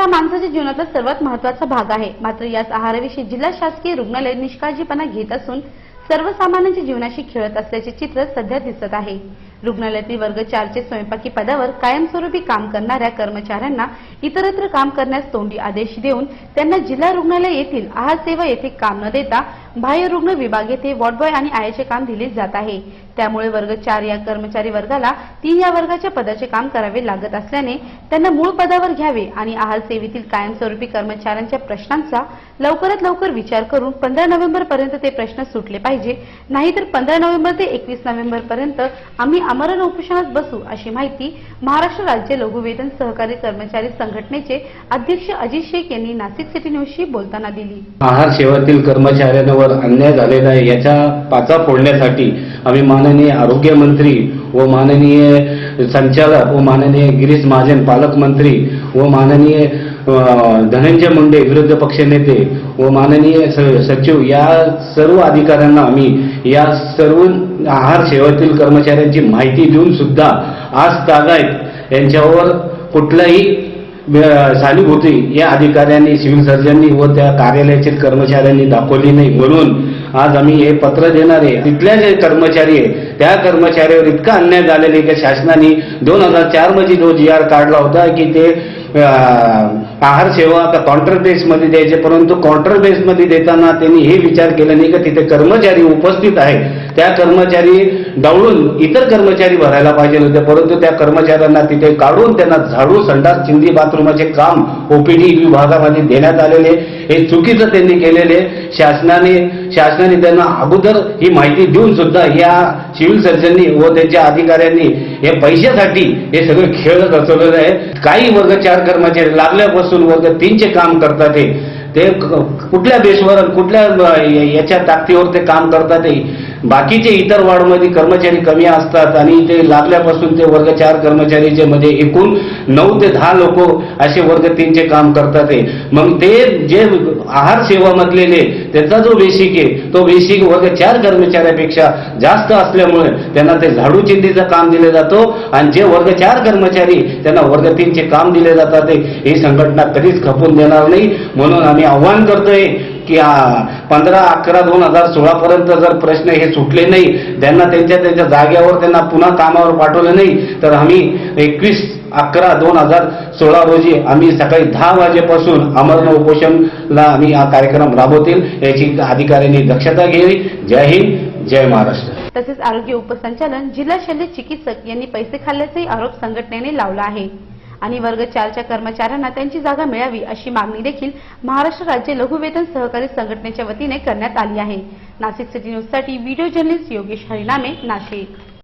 आहार हा माणसाच्या जीवनातला सर्वात महत्त्वाचा भाग आहे. मात्र याच आहाराविषयी जिल्हा शासकीय रुग्णालय निष्काळजीपणा घेत असून सर्वसामान्यांच्या जीवनाशी खेळत असल्याचे चित्र सध्या दिसत आहे. रुग्णालयातील वर्ग चारचे स्वयंपाकी पदावर कायमस्वरूपी काम करणाऱ्या कर्मचाऱ्यांना इतरत्र काम करण्यास तोंडी आदेश देऊन त्यांना जिल्हा रुग्णालय येथील आहार सेवा येथे काम न देता बाह्य रुग्ण विभाग येथे वॉर्डबॉय आणि आयाचे काम दिले जात आहे. त्यामुळे वर्ग चार या कर्मचारी वर्गाला तीन या वर्गाच्या पदाचे काम करावे लागत असल्याने त्यांना मूळ पदावर घ्यावे आणि आहार सेवेतील कायमस्वरूपी कर्मचाऱ्यांच्या प्रश्नांचा लवकरात लवकर विचार करून पंधरा नोव्हेंबर पर्यंत ते प्रश्न सुटले पाहिजे. नाहीतर पंधरा नोव्हेंबर ते एकवीस नोव्हेंबर पर्यंत आम्ही आमरण उपोषणात बसू अशी माहिती महाराष्ट्र राज्य लघुवेतन सहकारी कर्मचारी संघटनेचे अध्यक्ष अजित शेख यांनी नाशिक सिटी न्यूजशी बोलताना दिली. आहार सेवातील कर्मचाऱ्यांवर अन्याय झालेला आहे याचा पाचा फोडण्यासाठी आम्ही माननीय आरोग्यमंत्री व माननीय संचालक व माननीय गिरीश महाजन पालकमंत्री व माननीय धनंजय मुंडे विरोधी पक्षनेते व माननीय स- सचिव या सर्व अधिकाऱ्यांना आम्ही या सर्व आहार सेवेतील कर्मचाऱ्यांची माहिती देऊन सुद्धा आज तागायत यांच्यावर कुठलाही सानुभूती या अधिकाऱ्यांनी सिव्हिल सर्जननी व त्या कार्यालयातील कर्मचाऱ्यांनी दाखवली नाही म्हणून आज आम्ही हे पत्र देणार आहे तिथल्या जे कर्मचारी आहे त्या कर्मचाऱ्यावर इतका अन्याय झालेला आहे की शासनाने दोन हजार चारमध्ये जो जी आर काढला होता की ते आहार सेवा आता कॉन्ट्रॅक्ट बेसमध्ये द्यायचे परंतु कॉन्ट्रॅक्ट बेसमध्ये देताना त्यांनी हे विचार केला नाही की तिथे कर्मचारी उपस्थित आहे त्या कर्मचारी डावळून इतर कर्मचारी भरायला पाहिजे होते परंतु त्या कर्मचाऱ्यांना तिथे काढून त्यांना झाडू संडास चिंदी बाथरूमाचे काम ओपीडी विभागामध्ये देण्यात आलेले हे चुकीचं त्यांनी केलेले. शासनाने शासनाने त्यांना अगोदर ही माहिती देऊन सुद्धा या सिव्हिल सर्जननी व त्यांच्या अधिकाऱ्यांनी हे पैशासाठी हे सगळे खेळ रचवलेलं आहे. काही वर्ग चार कर्मचारी लागल्यापासून वर्ग तीनचे काम करतात हे. ते कुठल्या बेसवर कुठल्या याच्या ताकदीवर ते काम करतात बाकीचे इतर वॉर्डमध्ये कर्मचारी कमी असतात आणि ते लागल्यापासून ते वर्ग चार कर्मचारीचे मध्ये एकूण नऊ ते दहा लोक असे वर्ग तीनचे काम करतात मग ते जे आहार सेवा मधलेले त्याचा जो बेसिक आहे तो बेसिक वर्ग चार कर्मचाऱ्यापेक्षा जास्त असल्यामुळे त्यांना ते झाडू चिंतीचं काम दिले जातो आणि जे वर्ग चार कर्मचारी त्यांना वर्ग तीनचे काम दिले जातात ही संघटना कधीच खपून देणार नाही. म्हणून आम्ही आव्हान करतोय की पंधरा अकरा दोन हजार सोळा पर्यंत जर प्रश्न हे सुटले नाही त्यांना त्यांच्या त्यांच्या जाग्यावर त्यांना पुन्हा कामावर पाठवलं नाही तर आम्ही एकवीस अकरा दोन हजार सोळा रोजी आम्ही सकाळी दहा वाजेपासून अमरण उपोषणला आम्ही हा कार्यक्रम राबवतील याची अधिकाऱ्यांनी दक्षता घ्यावी. जय हिंद जय महाराष्ट्र. तसेच आरोग्य उपसंचालन जिल्हा शल्य चिकित्सक यांनी पैसे खाल्ल्याचाही आरोप संघटनेने लावला आहे. आणि वर्ग चारच्या कर्मचाऱ्यांना त्यांची जागा मिळावी अशी मागणी देखील महाराष्ट्र राज्य लघुवेतन सहकारी संघटनेच्या वतीने करण्यात आली आहे. नाशिक सिटी न्यूजसाठी व्हिडिओ जर्नलिस्ट योगेश हरिनामे नाशिक.